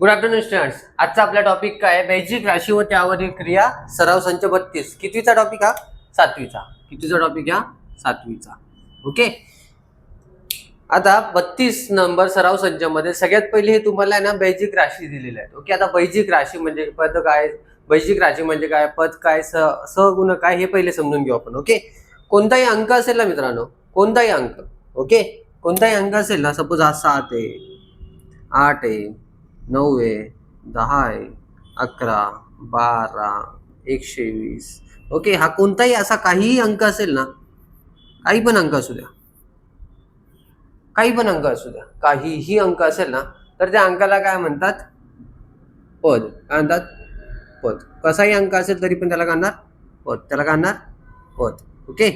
Good afternoon students आजचा आपला topic काय? आहे बेसिक राशी व त्यावरील क्रिया सराव संच बत्तीस. कितवीचा टॉपिक हा? सातवीचा. कितवीचा टॉपिक हा? सातवीचा. ओके आता बत्तीस नंबर सराव संचामध्ये सगळ्यात पहिले हे तुम्हाला आहे ना वैजिक राशी दिलेल्या आहेत. ओके आता बैजिक राशी म्हणजे पद काय? बैजिक राशी म्हणजे काय? पद काय? स सहगुण काय? हे पहिले समजून घेऊ आपण. ओके कोणताही अंक असेल ना मित्रांनो कोणताही अंक. ओके कोणताही अंक असेल ना सपोज हा सात आहे आठ आहे नऊ आहे दहा आहे अकरा बारा एकशे वीस ओके हा कोणताही असा काहीही अंक असेल ना काही पण अंक असू द्या. काही पण अंक असू द्या. काहीही अंक असेल ना तर त्या अंकाला काय म्हणतात? पद. काय म्हणतात? पद. कसाही अंक असेल तरी पण त्याला काढणार? पद. त्याला काढणार? पद. ओके?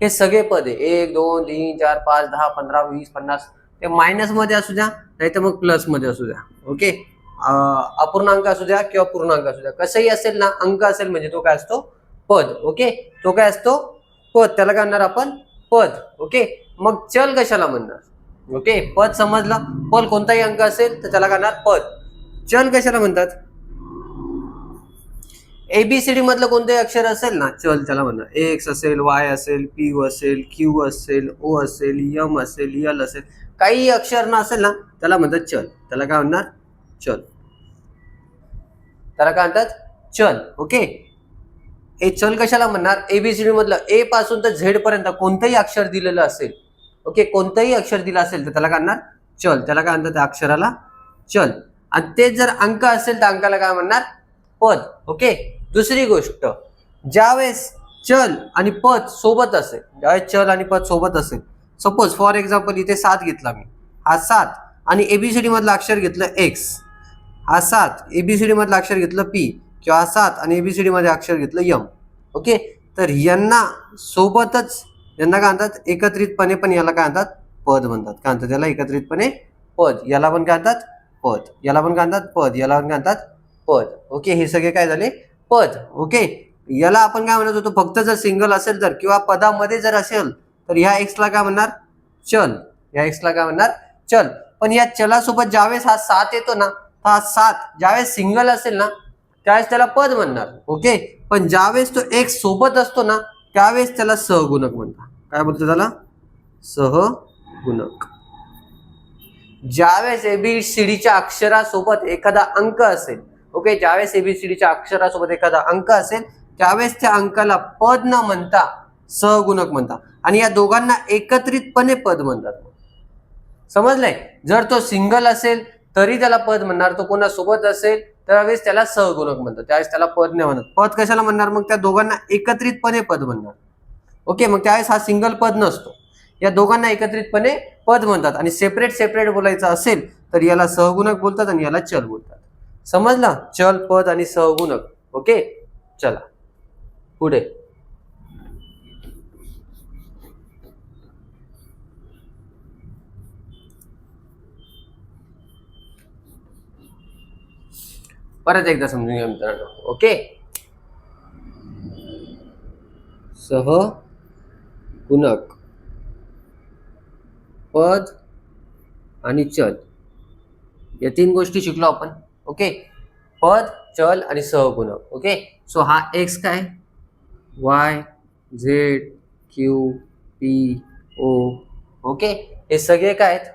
हे सगळे पद आहे. एक दोन तीन चार पाच दहा पंधरा वीस पन्नास ते मायनसमध्ये असू द्या नाही तर मग प्लसमध्ये असू द्या. ओके अपूर्णांक असू द्या किंवा पूर्णांक असू द्या. कसंही असेल ना अंक असेल म्हणजे तो काय असतो? पद. ओके तो काय असतो? पद. त्याला काय म्हणणार आपण? पद. ओके मग चल कशाला म्हणणार? ओके पद समजलं. पद कोणताही अंक असेल तर त्याला काय पद. चल कशाला म्हणतात? एबीसीडी मधलं कोणतंही अक्षर असेल ना चल त्याला म्हणणार. एक्स असेल वाय असेल पी असेल क्यू असेल ओ असेल यम असेल यल असेल काही अक्षर ना असेल ना त्याला म्हणतात चल. त्याला काय म्हणणार? चल. त्याला काय म्हणतात? चल. ओके? हे चल कशाला म्हणणार? एबीसीडी मधलं ए पासून तर झेड पर्यंत कोणतंही अक्षर दिलेलं असेल ओके? कोणतंही अक्षर दिलं असेल तर त्याला काय म्हणणार? चल. त्याला काय म्हणतात? त्या अक्षराला चल. आणि ते जर अंक असेल तर अंकाला काय म्हणणार? पद. ओके? दुसरी गोष्ट. ज्यावेळेस चल आणि पद सोबत असेल ज्यावेळेस चल आणि पद सोबत असेल सपोज फॉर एक्झाम्पल इथे सात घेतला मी. हा सात आणि एबीसीडी मधलं अक्षर घेतलं एक्स हा सात एबीसीडी मधलं अक्षर घेतलं पी किंवा हा सात आणि एबीसीडी मध्ये अक्षर घेतलं यम ओके तर यांना सोबतच यांना काय म्हणतात? एकत्रितपणे पण याला काय म्हणतात? पद म्हणतात. काय म्हणतात त्याला एकत्रितपणे पद. याला पण काय म्हणतात? पद. याला पण काय म्हणतात? पद. याला पण काय म्हणतात? पद. ओके हे सगळे काय झाले? पद. ओके याला आपण काय म्हणत होतो? फक्त जर सिंगल असेल तर किंवा पदामध्ये जर असेल तर ह्या एक्सला काय म्हणणार? चल. या एक्सला काय म्हणणार? चल. पण या चलासोबत ज्यावेळेस हा सात येतो ना हा सात ज्यावेळेस सिंगल असेल ना त्यावेळेस त्याला पद म्हणणार. ओके पण ज्यावेळेस तो एक्स सोबत असतो ना त्यावेळेस त्याला सहगुणक म्हणतात. काय बोलतो त्याला? सहगुणक. ज्यावेळेस एबीसीडीच्या अक्षरासोबत एखादा अंक असेल ओके ज्यावेळेस एबीसीडीच्या अक्षरासोबत एखादा अंक असेल त्यावेळेस त्या अंकाला पद न म्हणता सहगुणक म्हणतात. आणि या दोघांना एकत्रितपणे पद म्हणतात. समजलंय? जर तो सिंगल असेल तरी त्याला पद म्हणणार. तो कोणासोबत असेल त्यावेळेस त्याला सहगुणक म्हणतात. त्यावेळेस त्याला पद नाही म्हणत. पद कशाला म्हणणार? मग त्या दोघांना एकत्रितपणे पद म्हणणार. ओके मग त्यावेळेस हा सिंगल पद नसतो. या दोघांना एकत्रितपणे पद म्हणतात. आणि सेपरेट सेपरेट बोलायचं असेल तर याला सहगुणक बोलतात आणि याला चल बोलतात. समजलं? चल पद आणि सहगुणक. ओके? चला. पुढे. परत एकदा समजून घ्या मित्रांनो. ओके? सह गुणक. पद आणि चल. या तीन गोष्टी शिकलो आपण. ओके? पद चल आणि सहगुणक ओके? सो हा एक्स काय? Y Z Q P O okay? हे सगळे काय आहेत?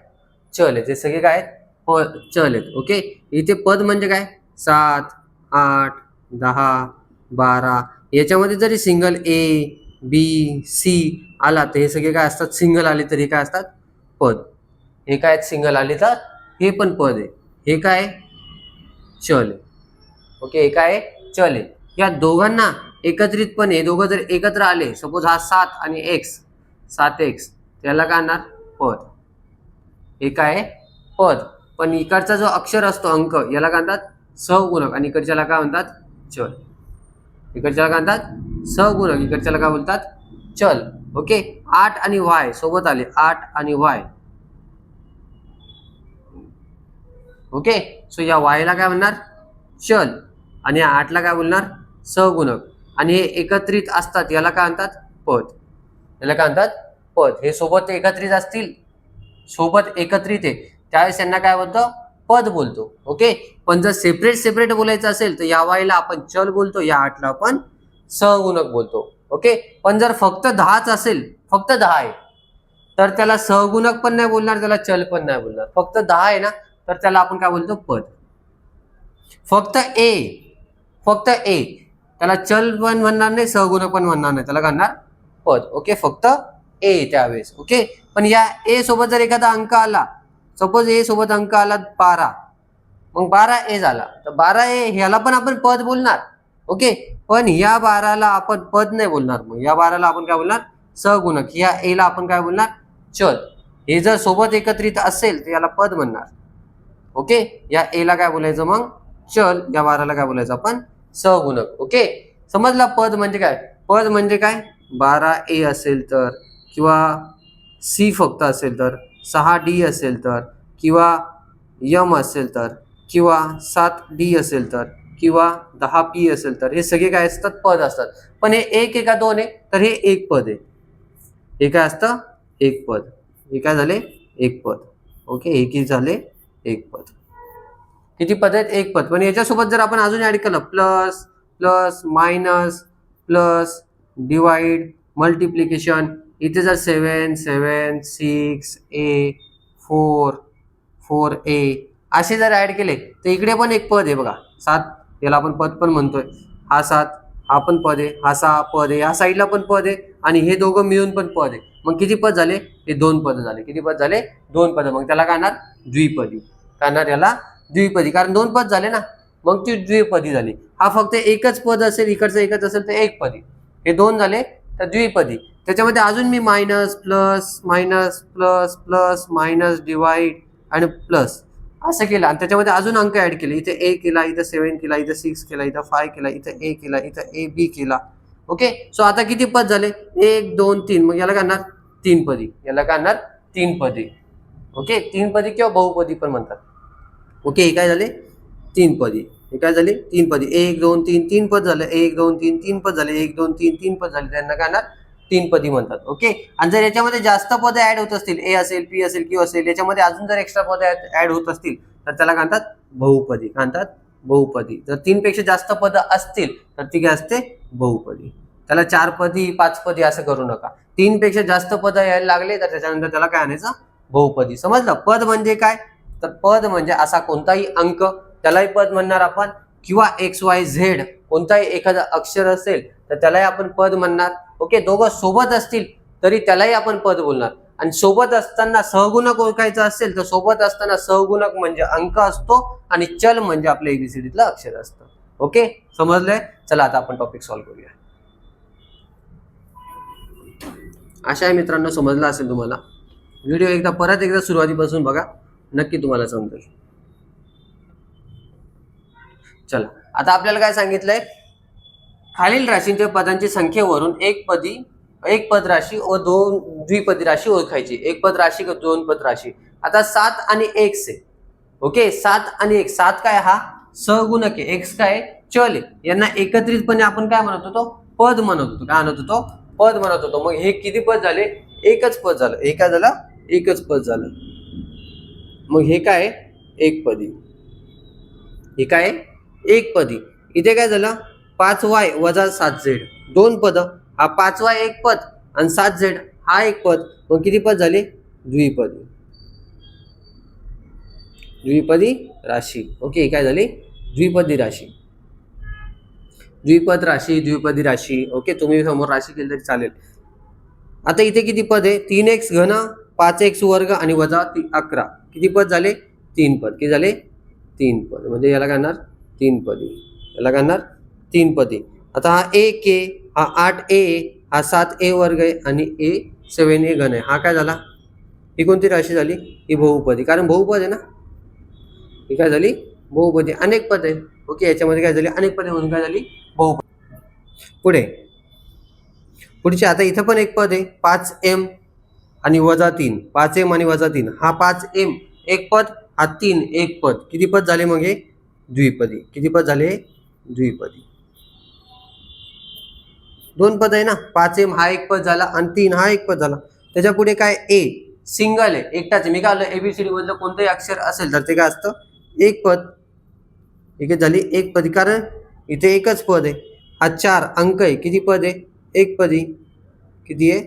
चल आहेत. हे सगळे काय आहेत? प चल आहेत. ओके? इथे पद म्हणजे काय? सात आठ दहा बारा. याच्यामध्ये जरी सिंगल ए बी सी आला तर हे सगळे काय असतात? सिंगल आले तर हे काय असतात? पद. हे काय सिंगल आले तर हे पण पद आहे. हे काय चल ओके हे काय चल आहे. या दोघांना एकत्रितपणे दोघं जर एकत्र आले सपोज हा सात आणि एक्स सात एक्स त्याला काय आणणार? पद. हे काय आहे? पद. पण इकडचा जो अक्षर असतो अंक याला काय म्हणतात सहगुणक आणि इकडच्याला काय म्हणतात? चल. इकडच्याला काय म्हणतात? सहगुणक इकडच्याला काय बोलतात? चल. ओके? आठ आणि वाय. सोबत आले. आठ आणि वाय. ओके? सो या वायला काय म्हणणार? चल. आणि या आठला काय बोलणार? सहगुणक आणि हे एकत्रित असतात. याला काय म्हणतात? पद. याला काय म्हणतात? पद. हे सोबत एकत्रित असतील. सोबत एकत्रित आहे. त्यावेळेस यांना काय बोलतं? पद बोलतो ओके पण जर सेपरेट सेपरेट बोलायचं असेल तर या वायला आपण चल बोलतो या आठला आपण सहगुणक बोलतो ओके पण जर फक्त दहाच असेल फक्त दहा आहे तर त्याला सहगुणक पण नाही बोलणार त्याला चल पण नाही बोलणार. फक्त दहा आहे ना तर त्याला आपण काय बोलतो? पद. फक्त ए फक्त ए त्याला चल पण म्हणणार नाही सहगुणक पण म्हणणार नाही त्याला घालणार पद ओके फक्त ए त्यावेळेस ओके पण या ए सोबत जर एखादा अंक आला सपोज ए सोबत अंक आला बारा. मग बारा ए झाला. तर बारा ए ह्याला पण आपण पद बोलणार. ओके पण या बाराला आपण पद नाही बोलणार. मग या बाराला आपण काय बोलणार? सगुणक. या एला आपण काय बोलणार? चल. हे जर सोबत एकत्रित असेल तर याला पद म्हणणार. ओके या एला काय बोलायचं मग? चल. या बाराला काय बोलायचं आपण? सगुणक. ओके समजला? पद म्हणजे काय? पद म्हणजे काय? बारा ए असेल तर किंवा सी फक्त असेल तर. सहा डी असेल तर किंवा यम असेल तर किंवा सात डी असेल तर किंवा दहा पी असेल तर हे सगळे काय असतात? पद असतात. पण हे एक एका दोन आहे? तर हे एक पद आहे. हे काय असतं? एक पद. हे काय झाले? एक पद. ओके हे की झाले एक पद. किती पद आहेत? एक पद. पण याच्यासोबत जर आपण अजून ॲड केलं plus plus minus plus divide multiplication इथे जर seven seven six A four four A असे जर ऍड केले तर इकडे पण एक पद आहे बघा. सात याला आपण पद पण म्हणतोय. हा सात हा पण पद आहे. हा सहा पद आहे. ह्या साईडला पण पद आहे आणि हे दोघं मिळून पण पद आहे. मग किती पद झाले? हे दोन पद झाले. किती पद झाले? दोन पद. मग त्याला काय येणार द्विपदी. काय याला? द्विपदी. कारण दोन पद झाले ना. मग ती द्विपदी झाली. हा फक्त एकच पद असेल इकडचं एकच असेल तर एक पदी. हे दोन झाले तर द्विपदी. त्याच्यामध्ये अजून मी minus plus minus plus plus minus divide आणि प्लस असं केलं. आणि त्याच्यामध्ये अजून अंक ऍड केले. इथे ए केला इथं सेवन केला इथं सिक्स केला इथं फाय केला इथं ए केला इथं ए बी केला. ओके सो आता किती पद झाले? एक दोन तीन. मग याला काय तीन पदी. याला काय तीन पदी. ओके तीन पदी किंवा बहुपदी पण म्हणतात. ओके हे काय झाले? तीन पदी. हे काय झाले? तीन पदी. एक दोन तीन. तीन पद झालं. एक दोन तीन. तीन पद झाले. एक दोन तीन. तीन पद झाले. त्यांना काय तीन पदी म्हणतात ओके आणि जर याच्यामध्ये जास्त पद ऍड होत असतील ए असेल पी असेल क्यू असेल याच्यामध्ये अजून जर एक्स्ट्रा पद ऍड होत असतील तर त्याला काय म्हणतात? बहुपदी. काय म्हणतात? बहुपदी. जर तीन पेक्षा जास्त पद असतील तर ती काय असते बहुपदी. त्याला चार पदी पाच पदी असं करू नका. तीन पेक्षा जास्त पद यायला लागले तर त्याच्यानंतर त्याला काय आणायचं? बहुपदी. समजलं? पद म्हणजे काय? तर पद म्हणजे असा कोणताही अंक त्यालाही पद म्हणणार आपण. किंवा एक्स वाय झेड कोणताही एखादं अक्षर असेल तर त्यालाही आपण पद म्हणणार. ओके दोघं सोबत असतील तरी त्यालाही आपण पद बोलणार. आणि सोबत असताना सहगुणक ओळखायचं असेल तर सोबत असताना सहगुणक म्हणजे अंक असतो आणि चल म्हणजे आपल्या एबीसीडीतलं अक्षर असतं. ओके? समजलंय? चला आता आपण टॉपिक सॉल्व्ह करूया. अशा आहे मित्रांनो समजलं असेल तुम्हाला. व्हिडिओ एकदा परत एकदा सुरुवातीपासून बघा. नक्की तुम्हाला समजेल. चला आता आपल्याला काय सांगितलंय? खालील राशींच्या पदांची संख्येवरून एक पदी एक पद राशी व दोन द्विपदी राशी ओळखायची. एक पद राशी व दोन पद राशी? आता सात आणि एक्स आहे ओके? सात आणि एक. सात काय हा? सहगुणक. आहे एक्स काय? चल. यांना एकत्रितपणे आपण काय म्हणत होतो? पद म्हणत होतो. काय म्हणत होतो? पद म्हणत होतो. मग हे किती पद झाले? एकच पद झालं. हे काय झालं? एकच पद झालं. मग हे काय? एक पदी. हे काय? एक पदी. इथे काय झालं? पाच वाय वजा सात झेड. दोन पद हा पाच वाय एक पद आणि सात झेड हा एक पद. मग किती पद झाले? द्विपदी. द्विपदी राशी. ओके काय झाली? द्विपदी राशी. द्विपद राशी द्विपदी राशी. ओके तुम्ही समोर राशी केली तरी चालेल. आता इथे किती पद आहे? तीन एक्स घन पाच एक्स वर्ग आणि वजा ती अकरा. किती पद झाले? तीन पद. किती झाले? तीन पद. म्हणजे याला काय तीन पदी. याला काय तीन पदे. आता हा एक ए हा आठ ए हा सात ए वर्ग आहे आणि ए सेवन ए घन आहे. हा काय झाला? ही कोणती राशी झाली? ही बहुपदी. कारण बहुपद आहे ना? ही काय झाली? बहुपदी. अनेक पद. आहे ओके याच्यामध्ये काय झाली? अनेक पदे म्हणून काय झाली? बहुपद. पुढे. पुढचे आता इथं पण एक पद आहे. पाच एम आणि वजा तीन. पाच एम आणि वजा तीन. हा पाच एम. एक पद हा तीन. एक पद. किती पद झाले मग हे? द्विपदी. किती पद झाले? द्विपदी. दोन पद आहे ना? पाच एम हा एक पद झाला आणि तीन हा एक पद झाला. त्याच्या पुढे काय? ए सिंगल आहे. एकटाच मी काय आलं एबीसीडी मधलं कोणतंही अक्षर असेल तर ते काय असतं? एक पद. ठीक आहे? झाली एक पदी. कारण इथे एकच पद आहे. हा चार अंक आहे. किती पद आहे? एक पदी किती आहे?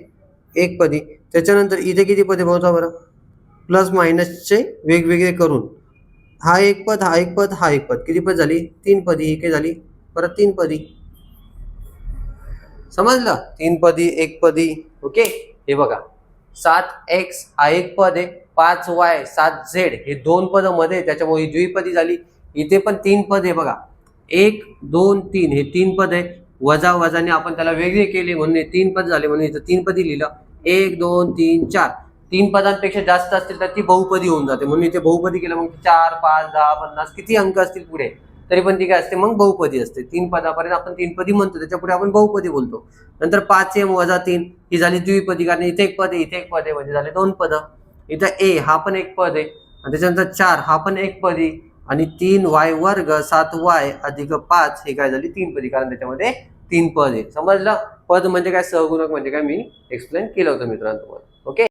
एक पदी त्याच्यानंतर इथे किती पदे बघता बरं. प्लस मायनसचे वेगवेगळे करून. हा एक पद हा एक पद हा एक पद. किती पद झाली? तीन पदी ही काय झाली. परत तीन पदी समजलं? तीन पदी एक पदी ओके? हे बघा. सात एक्स हा एक पद आहे. पाच वाय सात झेड हे दोन पदमध्ये त्याच्यामुळे ही द्विपदी झाली. इथे पण तीन पद आहे बघा. एक दोन तीन. हे तीन पद आहे. वजा वजाने आपण त्याला वेगळे केले म्हणून हे तीन पद झाले म्हणून इथं तीन पदी लिहिलं. एक दोन तीन चार. तीन पदांपेक्षा जास्त असतील तर ती बहुपदी होऊन जाते. म्हणून इथे बहुपदी केलं. मग चार पाच दहा पन्नास किती अंक असतील पुढे? तरी पण ती काय असते मग बहुपदी असते. तीन पदापर्यंत आपण तीन पदी म्हणतो त्याच्या पुढे आपण बहुपदी बोलतो. नंतर पाच एम वजा तीन ही झाली द्विपदी कारण इथे एक पद आहे इथे एक पद आहे म्हणजे झाले दोन पद. इथं ए हा पण एक पद आहे आणि त्याच्यानंतर चार हा पण एक पदी आणि तीन वाय वर्ग सात वाय अधिक पाच हे काय झाली तीन पदी कारण त्याच्यामध्ये तीन पद आहे. समजलं? पद म्हणजे काय? सहगुणक म्हणजे काय? मी एक्सप्लेन केलं होतं मित्रांनो तुम्हाला. ओके